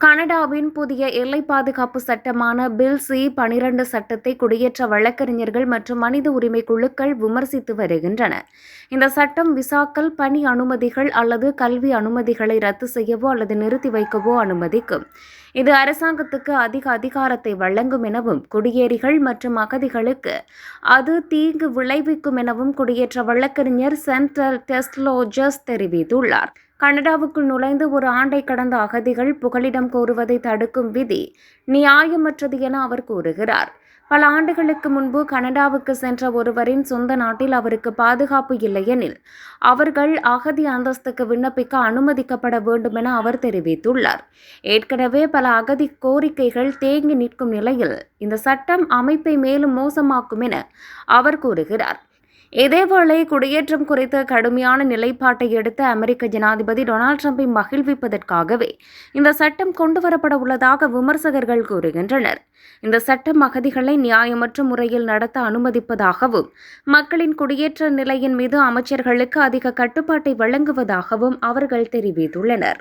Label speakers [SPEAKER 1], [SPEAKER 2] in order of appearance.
[SPEAKER 1] கனடாவின் புதிய எல்லை பாதுகாப்பு சட்டமான பில் சி பனிரண்டு சட்டத்தை குடியேற்ற வழக்கறிஞர்கள் மற்றும் மனித உரிமை குழுக்கள் விமர்சித்து வருகின்றன இந்த சட்டம் விசாக்கள் பணி அனுமதிகள் அல்லது கல்வி அனுமதிகளை ரத்து செய்யவோ அல்லது நிறுத்தி வைக்கவோ அனுமதிக்கும். இது அரசாங்கத்துக்கு அதிக அதிகாரத்தை வழங்கும் எனவும் குடியேறிகள் மற்றும் அகதிகளுக்கு அது தீங்கு விளைவிக்கும் எனவும் குடியேற்ற வழக்கறிஞர் சென்ட்ரல் டெஸ்ட்லோஜஸ் தெரிவித்துள்ளார். கனடாவுக்குள் நுழைந்து ஒரு ஆண்டை கடந்த அகதிகள் புகலிடம் கோருவதை தடுக்கும் விதி நியாயமற்றது என அவர் கூறுகிறார். பல ஆண்டுகளுக்கு முன்பு கனடாவுக்கு சென்ற ஒருவரின் சொந்த நாட்டில் அவருக்கு பாதுகாப்பு இல்லையெனில் அவர்கள் அகதி அந்தஸ்துக்கு விண்ணப்பிக்க அனுமதிக்கப்பட வேண்டும் என அவர் தெரிவித்துள்ளார். ஏற்கனவே பல அகதி கோரிக்கைகள் தேங்கி நிற்கும் நிலையில் இந்த சட்டம் அமைப்பை மேலும் மோசமாக்கும் என அவர் கூறுகிறார். இதேவேளை குடியேற்றம் குறித்த கடுமையான நிலைப்பாட்டை எடுத்த அமெரிக்க ஜனாதிபதி டொனால்ட் டிரம்பை மகிழ்விப்பதற்காகவே இந்த சட்டம் கொண்டுவரப்பட உள்ளதாக விமர்சகர்கள் கூறுகின்றனர். இந்த சட்டம் அகதிகளை நியாயமற்ற முறையில் நடத்த அனுமதிப்பதாகவும் மக்களின் குடியேற்ற நிலையின் மீது அமைச்சர்களுக்கு அதிக கட்டுப்பாட்டை வழங்குவதாகவும் அவர்கள் தெரிவித்துள்ளனர்.